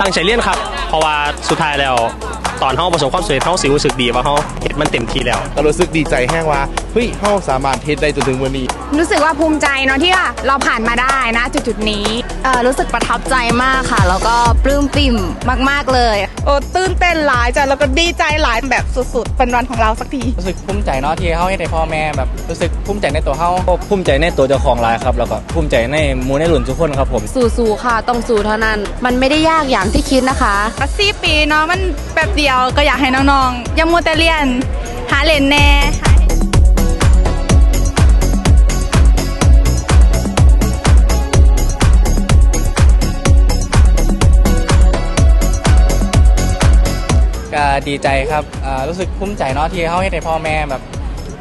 ตั้งใจเรียนครับ เพราะว่าสุดท้ายแล้วตอนเฮาประสบความสำเร็จเฮาสิรู้สึกดีว่าเฮาเฮ็ดมันเต็มที่แล้ว ก็รู้สึกดีใจแห้งว่าเฮ้ยเฮาสามารถเฮ็ดได้จนถึงวันนี้ รู้สึกว่าภูมิใจเนาะที่ว่าเราผ่านมาได้นะจุดจุดๆนี้เอ่อรู้สึกประทับใจมากค่ะ แล้วก็ปลื้มปิ่มมาก ๆ เลย โอ้ตื่นเต้นหลายจ้ะแล้วก็ดีใจหลายแบบสุดๆ เป็นวันของเราสักที รู้สึกภูมิใจเนาะที่เขาให้ในพ่อแม่แบบรู้สึกภูมิใจในตัวเขาก็ภูมิใจในตัวเจ้าของร้านครับ แล้วก็ภูมิใจในหมูในหลุนทุกคนครับผม สู้ๆค่ะ ต้องสู้เท่านั้น มันไม่ได้ยากอย่างที่คิดนะคะสี่ปีเนาะมันแบบเดียวก็อยากให้น้องๆอยังมัวแต่เรียน หาเล่นแน่ ก็ดีใจครับอ่ารู้สึกภูมิใจเนาะที่เขาให้ในพ่อแม่แบบ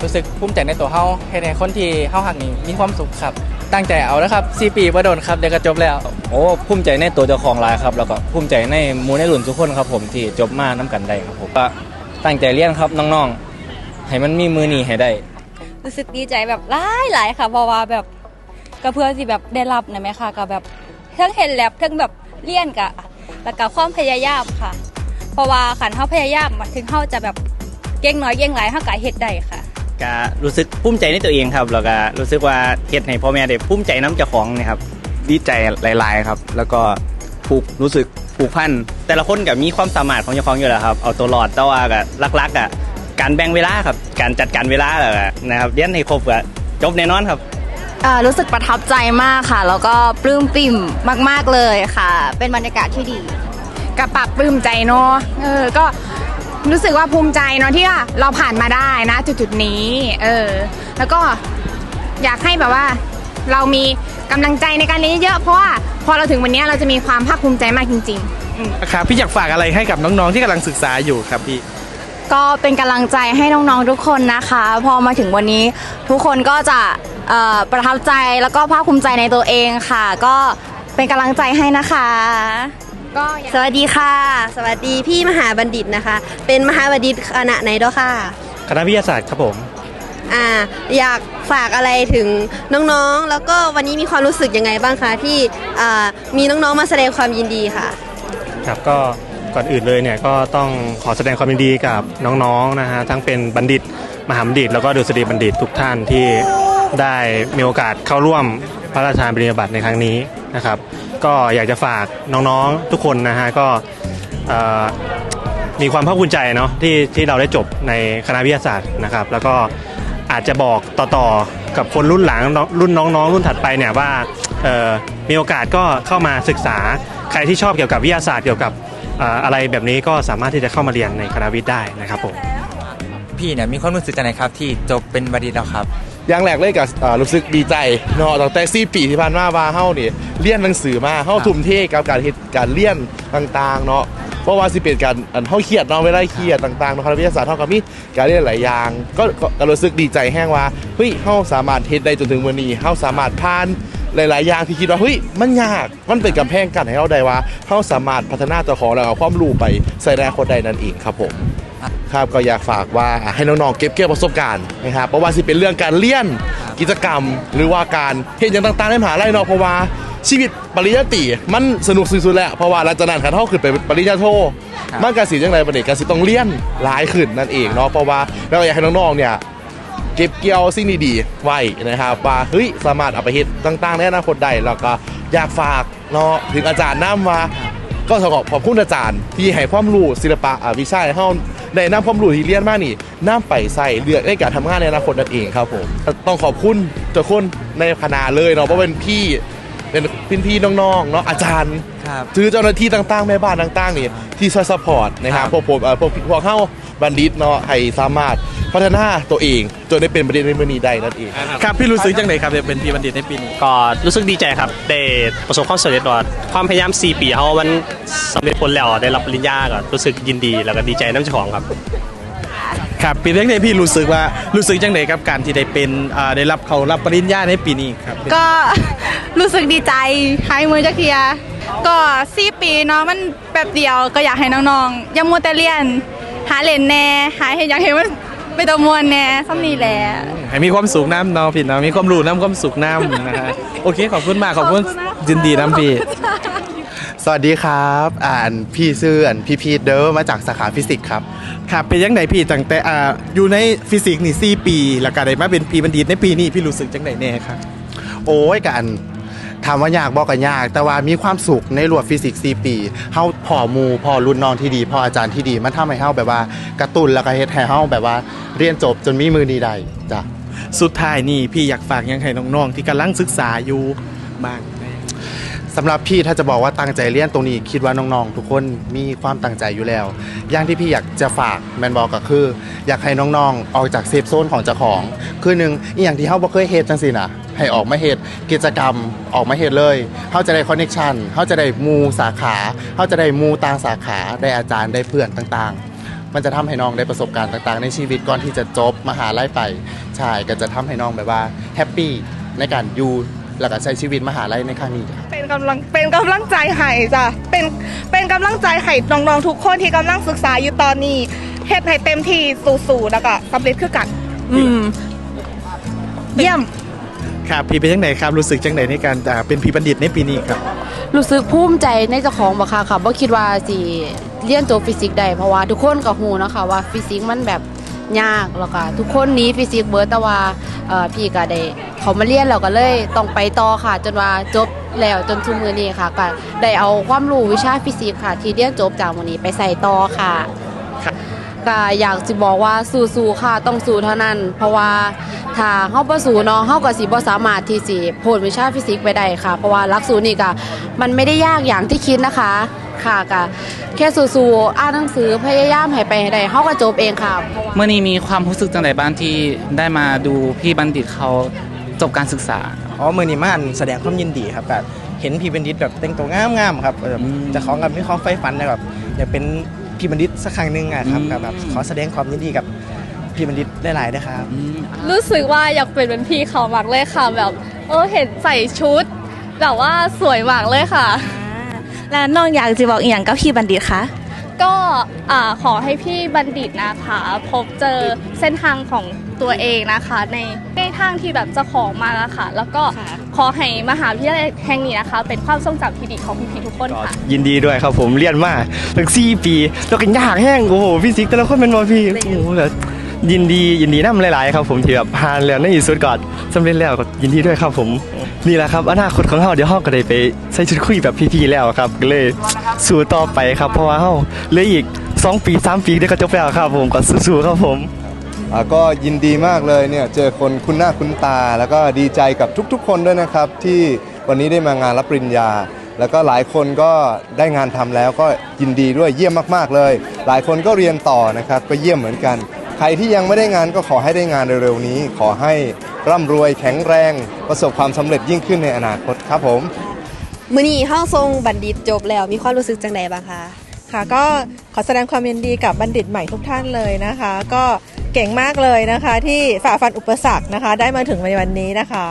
รู้สึกภูมิใจในตัวเขาให้ในคนที่เขาหักนี่มีความสุขครับ ตั้งใจเอาแล้วครับสี่ปีบ่โดนครับเดี๋ยวก็จบแล้วโอ้ภูมิใจในตัวเจ้าของร้านครับแล้วก็ภูมิใจในหมูในหลุนทุกคนครับผมที่จบมาน้กันได้ครับผมก็ตั้งใจเรียนครับน้องๆ ให้มันมีมือหนีให้ได้ รู้สึกดีใจแบบหลายหลายๆค่ะเพราะว่าแบบก็เพื่อที่แบบได้รับนะไหมคะก็แบบเทั้งเห็นแลบเทั้งแบบเลี่ยนกะแล้วก็ความพยายามค่ะ เพราะว่าขันเขาพยายามมาถึงเขาจะแบบเก่งน้อยเก่งหลายเขาก็เฮ็ดได้ค่ะก็รู้สึกภูมิใจในตัวเองครับแล้วก็รู้สึกว่าเฮ็ดให้พ่อแม่ได้ภูมิใจน้ำเจ้าของเนะครับดีใจหลาย ๆ ครับ แล้วก็ผูกรู้สึกผูกพันแต่ละคนก็มีความสามารถของเจ้าของอยู่แล้วครับเอาตัวรอดแต่ว่าก็ลักๆอะการแบ่งเวลาครับ การจัดการเวลาอะนะครับเรียนให้ครบก็จบแน่นอนครับเอ่อรู้สึกประทับใจมากค่ะ แล้วก็ปลื้มปิ่มมาก ๆเลยค่ะ เป็นบรรยากาศที่ดี กับปรับปลื้มใจเนาะเออก็รู้สึกว่าภูมิใจเนาะที่ว่าเราผ่านมาได้นะจุดจุดๆนี้ เออ แล้วก็อยากให้แบบว่า เรามีกำลังใจในการเรียนเยอะๆเพราะว่าพอเราถึงวันนี้เราจะมีความภาคภูมิใจมากจริงๆอืมครับพี่อยากฝากอะไรให้กับน้องๆที่กำลังศึกษาอยู่ครับพี่ก็เป็นกำลังใจให้น้องๆทุกคนนะคะ พอมาถึงวันนี้ทุกคนก็จะเอ่อประทับใจแล้วก็ภาคภูมิใจในตัวเองค่ะ ก็เป็นกำลังใจให้นะคะ ก็อยากสวัสดีค่ะ สวัสดีพี่มหาบัณฑิตนะคะ เป็นมหาบัณฑิตคณะไหนด้วยค่ะ คณะวิทยาศาสตร์ครับผมอ่าอยากฝากอะไรถึงน้องๆ แล้วก็วันนี้มีความรู้สึกยังไงบ้างคะที่อ่ามีน้องๆมาแสดงความยินดีค่ะ ครับก็ก่อนอื่นเลยเนี่ยก็ต้องขอแสดงความยินดีกับน้องๆนะฮะทั้งเป็นบัณฑิต มหาบัณฑิต แล้วก็ดุษฎีบัณฑิตทุกท่านที่ได้มีโอกาสเข้าร่วมพระราชทานปริญญาบัตรในครั้งนี้นะครับ ก็อยากจะฝากน้องๆทุกคนนะฮะก็มีความภาคภูมิใจเนาะที่ที่เราได้จบในคณะวิทยาศาสตร์นะครับ แล้วก็อาจจะบอกต่อๆกับคนรุ่นหลังรุ่นน้องๆ รุ่นถัดไปเนี่ยว่ามีโอกาสก็เข้ามาศึกษาใครที่ชอบเกี่ยวกับวิทยาศาสตร์เกี่ยวกับอะไรแบบนี้ก็สามารถที่จะเข้ามาเรียนในคณะวิทย์ได้นะครับผมพี่เนี่ยมีความรู้สึกจังไงครับที่จบเป็นบัณฑิตแล้วครับ อย่างแรกเลยกับอ่ารู้สึกดีใจเนาะตั้งแต่สี่ปีที่ผ่านมาว่าเฮานี่เรียนหนังสือมาเฮาทุ่มเทกับการเฮ็ดการเรียนต่างๆเนาะเพราะว่าสิเป็นการอันเฮาเครียดเนาะเวลาเครียดต่างๆเนาะคณะวิทยาศาสตร์เฮาก็มีการเรียนหลายอย่างก็ก็ก็รู้สึกดีใจแห้งว่าเฮ้ยเฮาสามารถเฮ็ดได้จนถึงวันนี้เฮาสามารถผ่านหลาย ๆ อย่างที่คิดว่าเฮ้ยมันยากมันเป็นกำแพงกั้นให้เราได้ว่าเฮาสามารถพัฒนาตัวของเราเอาความรู้ไปใส่ในอนาคตได้นั่นเองครับผม ครับก็อยากฝากว่าให้น้องๆเก็บเกี่ยวประสบการณ์นะครับเพราะว่าสิเป็นเรื่องการเรียนกิจกรรม หรือว่าการเห็นอย่างต่างๆในมหาลัยเนาะเพราะว่าชีวิตปริญญาตรีมันสนุกสุดๆแล้วเพราะว่าหลังจากนั้นคันเท่าขึ้นไปปริญญาโทมันการสิจังไรบันเด็กการสิต้องเรียนหลายขึ้นนั่นเองเนาะเพราะว่าเราอยากให้น้องๆเนี่ยเก็บเกี่ยวสิ่งดีๆไว้นะครับว่าเฮ้ยสามารถเอาไปเฮ็ดต่างๆในอนาคตได้แล้วก็อยากฝากเนาะถึงอาจารย์น้ำว่าก็ขอขอบคุณอาจารย์ที่ให้ความรู้ศิลปะวิชาให้เฮา ได้นำความรู้ที่เรียนมากนี่นำไปใส่เลือกในการทำงานในอนาคตนั่นเองครับผมต้องขอบคุณทุกคนในคณะเลยเนาะเพราะเป็นพี่เป็นพี่พี่ๆน้องๆเนาะอาจารย์ ครับถือเจ้าหน้าที่ต่างๆแม่บ้านต่างๆนี่ที่ช่วยซัพพอร์ตนะครับครับพวกผมเอ่อพวกพวกเฮาบัณฑิตเนาะให้สามารถพัฒนาตัวเองจนได้เป็นประเด็นในมือนี้ได้นั่นเองครับพี่รู้สึกจังไงครับได้เป็นพี่บัณฑิตในปีนี้ก็รู้สึกดีใจครับได้ประสบความสำเร็จว่าความพยายาม 4 ปีเขามันสำเร็จผลแล้วได้รับปริญญาก็รู้สึกยินดีแล้วก็ดีใจน้ำเจ้าของครับครับปีแรกเนี่ยพี่รู้สึกว่ารู้สึกจังไงกับการที่ได้เป็นอ่าได้รับเขารับปริญญาในปีนี้ครับก็รู้สึกดีใจหายมือจักเทีย ก็สี่ปีเนาะมันแบบเดียวก็อยากให้น้องๆอยังมัวแต่เรียน หาเล่นแน่หาเห็นอยากเห็นมันไปตะมวนแน่ซ้ำนี่แหละ ให้มีความสุขน้ำเนาะพี่เนาะมีความรู้น้ำความสุขน้ำนะฮะโอเคขอบคุณมากขอบคุณขอบคุณมากยินดีน้ำพี่ สวัสดีครับ อ่านพี่ซื่ออันพี่พีทเดอร์มาจากสาขาฟิสิกส์ครับ ครับเป็นยังไงพี่ตั้งแต่อ่าอยู่ในฟิสิกส์นี่4ปี แล้วก็ได้มาเป็นปีบัณฑิตในปีนี้พี่รู้สึกจังไดแน่ครับ โอ้ยกัน ถามว่ายากบอกกันยาก แต่ว่ามีความสุขในรวดฟิสิกส์4ปีเฮาพอมูพอรุ่นน้องที่ดีพออาจารย์ที่ดี มันทำให้เฮาแบบว่ากระตุ้นแล้วก็เฮ็ดให้เฮาแบบว่าเรียนจบจนมีมือดีได้จ้ะสุดท้ายนี่พี่อยากฝากยังให้น้องๆที่กำลังศึกษาอยู่บ้างสำหรับพี่ถ้าจะบอกว่าตั้งใจเรียนตรงนี้คิดว่าน้องๆ ทุกคนมีความตั้งใจอยู่แล้ว อย่างที่พี่อยากจะฝากแมนบอกก็คือ อยากให้น้องๆ ออกจากเซฟโซนของเจ้าของ คือหนึ่งอหย่างที่เฮาบ่เคยเฮ็ดจังซี่นะ ให้ออกมาเฮ็ดกิจกรรมออกมาเฮ็ดเลยเฮาจะได้คอนเนคชันเฮาจะได้หมูสาขาเฮาจะได้หมูต่างสาขาได้อาจารย์ได้เพื่อนต่างๆ มันจะทำให้น้องได้ประสบการณ์ต่างๆ ในชีวิตก่อนที่จะจบมหาลัยไปใช่ก็จะทำให้น้องแบบว่าแฮปปี้ในการอยู่แล้วก็ใช้ชีวิตมหาลัยในครั้งนี้เป็นกำลังเป็นกำลังใจให้จ้ะเป็นเป็นกำลังใจให้น้องๆทุกคนที่กำลังศึกษาอยู่ตอนนี้เฮ็ดให้เต็มที่สู้ๆแล้วก็สำเร็จคือกัน อืม เยี่ยม ครับพี่เป็นยังไงครับ รู้สึกจังไดในการอ่าเป็นพี่บัณฑิตในปีนี้ครับ รู้สึกภูมิใจในเจ้าของบ่ค่ะค่ะบ่คิดว่าสิเรียนจบฟิสิกส์ได้เพราะว่าทุกคนก็ฮู้เนาะค่ะว่าฟิสิกส์มันแบบยากแล้วก็ทุกคนหนี้ฟิสิกส์เบิดแต่ว่าเอ่อพี่ก็ได้เขามาเรียนแล้วก็เลยต้องไปต่อค่ะ จนว่าจบแล้วจนทุกมื้อนี้ค่ะก็ได้เอาความรู้วิชาฟิสิกส์ค่ะ ที่เรียนจบจากมื้อนี้ไปใส่ต่อค่ะ ก็อยากสิบอกว่าสู้ๆค่ะต้องสู้เท่านั้น เพราะว่า ถ้าเฮาบ่สู้เนาะเฮาก็สิบ่สามารถที่สิพ้นวิชาฟิสิกส์ไปได้ค่ะ เพราะว่าหลักสูตรนี่ก็มันไม่ได้ยากอย่างที่คิดนะคะ ค่ะก็แค่สู้ๆอ่านหนังสือพยายามให้ไปให้ได้เฮาก็จบเองค่ะเมื่อนี้มีความรู้สึกจังไดบ้างที่ได้มาดูพี่บัณฑิตเขาจบการศึกษา อ๋อมือนี้มาอันแสดงความยินดีครับแบบเห็นพี่บัณฑิตแบบแต่งตัวงามๆครับแบบเจะของกับมีความใฝ่ฝันนะแบบอยากเป็นพี่บัณฑิตสักครั้งหนึ่งอะครับกับแบบขอแสดงความยินดีกับ พี่บัณฑิตได้หลายๆนะครับ รู้สึกว่าอยากเป็นเหมือนพี่เขามากเลยค่ะแบบเออเห็นใส่ชุดแบบว่าสวยมากเลยค่ะ แล้วน้องอยากจะบอกอีกอย่างกับพี่บัณฑิตคะก็อ่าขอให้พี่บัณฑิตนะคะพบเจอเส้นทางของตัวเองนะคะ ในในทางที่แบบเจะของมาแล้วค่ะ แล้วก็ขอให้มหาวิทยาลัยแห่งนี้นะคะ เป็นความทรงจำที่ดีของพี่ๆทุกคนค่ะ ยินดีด้วยครับผมเรียนมาตั้ง4ปี แล้วก็ยากแห้งโอ้โหฟิสิกส์แต่ละคนเป็นบอพี่โอ้โหแบบ ยินดียินดีน้ำหลาย ๆ ครับผมที่แบบผ่านแล้วในที่สุดก็สำเร็จแล้วก็ยินดีด้วยครับผมนี่แหละครับอนาคตของเฮาเดี๋ยวเฮาก็ได้ไปใส่ชุดคุยแบบพี่ๆแล้วครับก็เลยสู้ต่อไปครับ เพราะว่าเฮาเหลืออีก 2 ปี 3 ปีเดี๋ยวก็จบแล้วครับผมก็สู้ๆครับผมอ่าก็ยินดีมากเลยเนี่ยเจอคนคุ้นหน้าคุ้นตา แล้วก็ดีใจกับทุกๆ คนด้วยนะครับ ที่วันนี้ได้มางานรับปริญญา แล้วก็หลายคนก็ได้งานทำแล้วก็ยินดีด้วยเยี่ยมมากๆเลย หลายคนก็เรียนต่อนะครับก็เยี่ยมเหมือนกัน ใครที่ยังไม่ได้งานก็ขอให้ได้งานเร็วๆนี้ ขอให้ร่ำรวยแข็งแรง ประสบความสำเร็จยิ่งขึ้นในอนาคตครับผมมื้อนี้เฮาทรงบัณฑิตจบแล้วมีความรู้สึกจังไดบ้างคะค่ะก็ขอแสดงความยินดีกับบัณฑิตใหม่ทุกท่านเลยนะคะ ก็เก่งมากเลยนะคะ ที่ฝ่าฟันอุปสรรคนะคะ ได้มาถึงในวันนี้นะคะ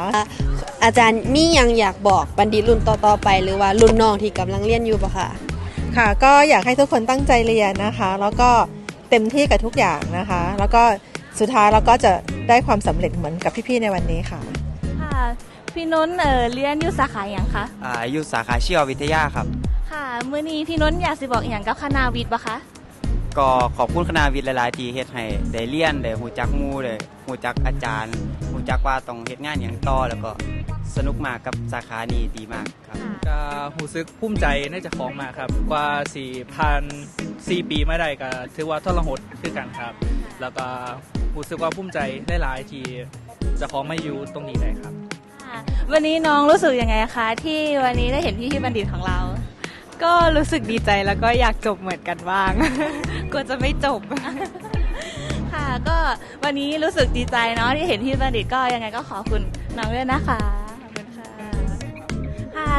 อาจารย์มีหยังอยากบอกบัณฑิตรุ่นต่อๆไป หรือว่ารุ่นน้องที่กำลังเรียนอยู่ปะคะค่ะ ก็อยากให้ทุกคนตั้งใจเรียนนะคะ แล้วก็ เต็มที่กับทุกอย่างนะคะ แล้วก็สุดท้ายเราก็จะได้ความสำเร็จเหมือนกับพี่ๆในวันนี้ค่ะ ค่ะพี่นุ้นเออเรียนอยู่สาขาอย่างคะอ่าอยู่สาขาชีววิทยาครับ ค่ะมื้อนี้พี่นุ้นอยากสิบอกอหย่างกับคณะวิทย์ปะคะ ก็ขอบคุณคณะวิทย์หลายๆ ที่เฮ็ดให้ได้เรียนได้ฮู้จักหมู่ได้ฮู้จักอาจารย์ฮู้จักว่าต้องเฮ็ดงานหยังต่อแล้วก็สนุกมากกับสาขานี้ดีมากครับ ก็รู้สึกภูมิใจในเจ้าของมากครับ กว่าสี่พัน สี่ปีไม่ได้ก็ถือว่าทรหดคือกันครับ แล้วก็รู้สึกว่าภูมิใจได้หลายที่เจ้าของไม่อยู่ตรงนี้ได้ครับวันนี้น้องรู้สึกยังไงคะ ที่วันนี้ได้เห็นพี่ที่บัณฑิตของเรา ก็รู้สึกดีใจแล้วก็อยากจบเหมือนกันบ้าง กลัวจะไม่จบ ค่ะก็วันนี้รู้สึกดีใจเนาะที่เห็นพี่บัณฑิตก็ยังไงก็ขอบคุณน้องด้วยนะคะ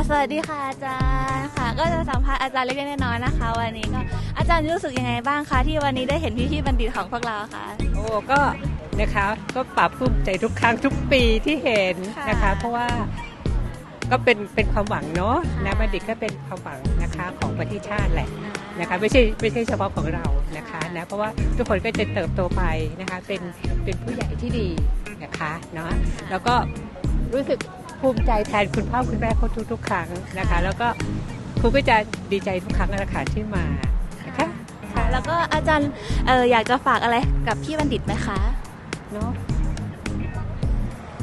สวัสดีค่ะอาจารย์ค่ะ ก็จะสัมภาษณ์อาจารย์เล็กๆน้อยๆนะคะ วันนี้ก็อาจารย์รู้สึกยังไงบ้างคะที่วันนี้ได้เห็นพี่ๆบัณฑิตของพวกเราค่ะโอ้ก็นะคะก็ปรับปลื้มใจทุกครั้งทุกปีที่เห็นนะคะ ค่ะ เพราะว่าก็เป็นเป็นความหวังเนาะนะบัณฑิตก็เป็นความหวังนะคะของประเทศชาติแหละนะคะไม่ใช่ไม่ใช่เฉพาะของเรานะคะนะเพราะว่าทุกคนก็จะเติบโตไปนะคะเป็นเป็นผู้ใหญ่ที่ดีนะคะเนาะแล้วก็รู้สึก ภูมิใจแทนคุณพ่อคุณแม่เขาทุกๆ ครั้งนะคะ แล้วก็ครูก็จะดีใจทุกครั้งนะคะที่มานะคะค่ะแล้วก็อาจารย์เอออยากจะฝากอะไรกับพี่บัณฑิตไหมคะเนาะ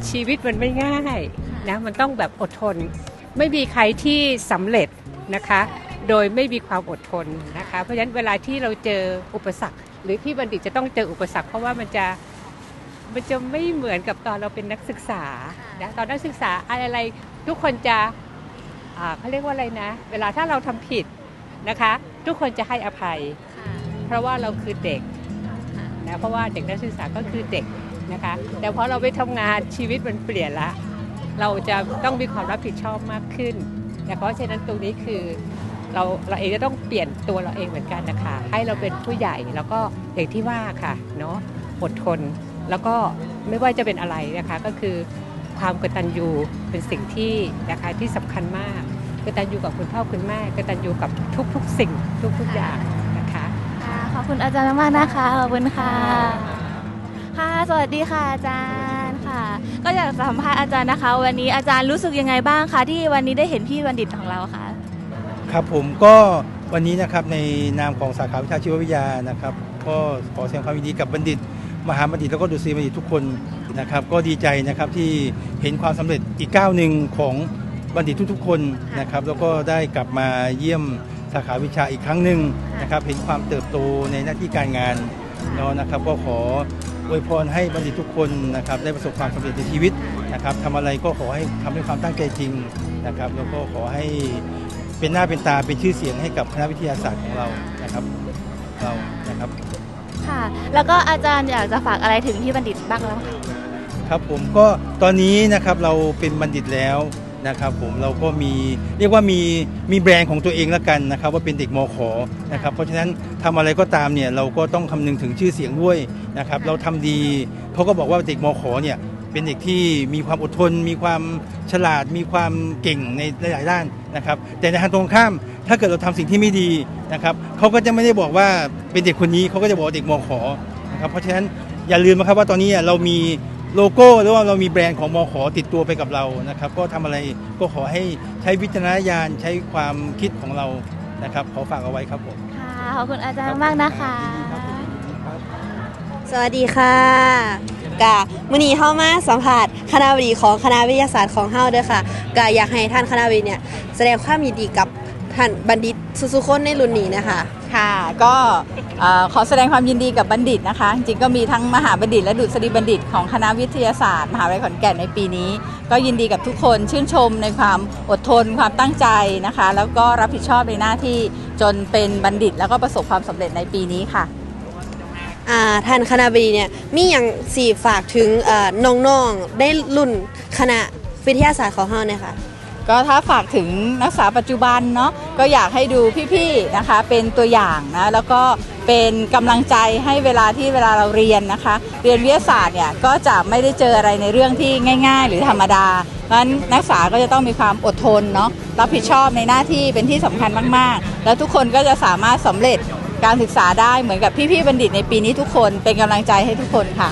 ชีวิตมันไม่ง่ายนะมันต้องแบบอดทน ไม่มีใครที่สำเร็จนะคะ โดยไม่มีความอดทนนะคะ เพราะฉะนั้นเวลาที่เราเจออุปสรรค หรือพี่บัณฑิตจะต้องเจออุปสรรคเพราะว่ามันจะ มันจะไม่เหมือนกับตอนเราเป็นนักศึกษานะตอนนักศึกษาอะไรๆทุกคนจะอ่าเขาเรียกว่าอะไรนะ เวลาถ้าเราทำผิดนะคะ ทุกคนจะให้อภัย เพราะว่าเราคือเด็กนะเพราะว่าเด็กนักศึกษาก็คือเด็กนะคะ แต่พอเราไปทำงานชีวิตมันเปลี่ยนละ เราจะต้องมีความรับผิดชอบมากขึ้นนะเพราะฉะนั้นตรงนี้คือเราเราเองจะต้องเปลี่ยนตัวเราเองเหมือนกันนะคะ ให้เราเป็นผู้ใหญ่แล้วก็อย่างที่ว่าค่ะเนาะอดทน แล้วก็ไม่ว่าจะเป็นอะไรนะคะก็คือความกตัญญูเป็นสิ่งที่นะคะที่สำคัญมากกตัญญูกับคุณพ่อคุณแม่กตัญญูกับทุกๆ สิ่งทุกๆอย่างนะคะค่ะขอบคุณอาจารย์มากๆนะคะขอบคุณค่ะค่ะสวัสดีค่ะอาจารย์ค่ะ ก็อยากสัมภาษณ์อาจารย์นะคะ วันนี้อาจารย์รู้สึกยังไงบ้างคะที่วันนี้ได้เห็นพี่บัณฑิตของเราค่ะครับผมก็วันนี้นะครับในนามของสาขาวิชาชีววิทยานะครับ ก็ขอแสดงความยินดีกับบัณฑิต มหาบัณฑิตแล้วก็ดุษฎีบัณฑิตทุกคนนะครับ ก็ดีใจนะครับที่เห็นความสำเร็จอีกก้าวหนึ่งของบัณฑิตทุกๆ คนนะครับ แล้วก็ได้กลับมาเยี่ยมสาขาวิชาอีกครั้งหนึ่งนะครับ เห็นความเติบโตในหน้าที่การงานเนาะนะครับ ก็ขออวยพรให้บัณฑิตทุกคนนะครับ ได้ประสบความสำเร็จในชีวิตนะครับทำอะไรก็ขอให้ทำด้วยความตั้งใจจริงนะครับ แล้วก็ขอให้เป็นหน้าเป็นตาเป็นชื่อเสียงให้กับคณะวิทยาศาสตร์ของเรานะครับเรานะครับ ค่ะ แล้วก็อาจารย์อยากจะฝากอะไรถึงพี่บัณฑิตบ้างแล้วคะครับผมก็ตอนนี้นะครับเราเป็นบัณฑิตแล้วนะครับผมเราก็มีเรียกว่ามีมีแบรนด์ของตัวเองแล้วกันนะครับ ว่าเป็นเด็กมขนะครับเพราะฉะนั้นทำอะไรก็ตามเนี่ยเราก็ต้องคำนึงถึงชื่อเสียงด้วยนะครับเราทำดีเขาก็บอกว่าเด็กมขเนี่ย เป็นเด็กที่มีความอดทน มีความฉลาด มีความเก่งในหลายๆด้านนะครับ แต่ในทางตรงข้าม ถ้าเกิดเราทำสิ่งที่ไม่ดีนะครับเขาก็จะไม่ได้บอกว่าเป็นเด็กคนนี้เขาก็จะบอกว่าเด็กมขนะครับเพราะฉะนั้นอย่าลืมนะครับว่าตอนนี้เรามีโลโก้หรือว่าเรามีแบรนด์ของมขติดตัวไปกับเรานะครับ ก็ทำอะไรก็ขอให้ใช้วิจารณญาณใช้ความคิดของเรานะครับขอฝากเอาไว้ครับผมค่ะขอบคุณอาจารย์มากนะคะ สวัสดีค่ะ กะมื้อนี้เฮามาสัมภาษณ์คณะบดีของคณะวิทยาศาสตร์ของเฮาเด้อค่ะกะอยากให้ท่านคณะบดีเนี่ยแสดงความยินดีกับท่านบัณฑิตสุๆคนในรุ่นนี้นะคะ ค่ะ ก็เอ่อขอแสดงความยินดีกับบัณฑิตนะคะ จริงๆก็มีทั้งมหาบัณฑิต และดุษฎีบัณฑิตของคณะวิทยาศาสตร์ มหาวิทยาลัยขอนแก่นในปีนี้ ก็ยินดีกับทุกคนชื่นชมในความอดทนความตั้งใจนะคะ แล้วก็รับผิดชอบในหน้าที่จนเป็นบัณฑิต แล้วก็ประสบความสำเร็จในปีนี้ค่ะ อ่าท่านคณะบดีเนี่ยมีอย่างสี่ฝากถึงอ่อน้องๆได้รุ่นคณะวิทยาศาสตร์ของเฮาเนี่ยค่ะ ก็ถ้าฝากถึงนักศึกษาปัจจุบันเนาะก็อยากให้ดูพี่ๆนะคะเป็นตัวอย่างนะแล้วก็เป็นกำลังใจให้เวลาที่เวลาเราเรียนนะคะ เรียนวิทยาศาสตร์เนี่ยก็จะไม่ได้เจออะไรในเรื่องที่ง่าย ๆ หรือธรรมดาเพราะฉะนั้นนักศึกษาก็จะต้องมีความอดทนเนาะรับผิดชอบในหน้าที่เป็นที่สำคัญมากๆ แล้วทุกคนก็จะสามารถสำเร็จ การศึกษาได้เหมือนกับพี่ๆบัณฑิตในปีนี้ทุกคนเป็นกำลังใจให้ทุกคนค่ะ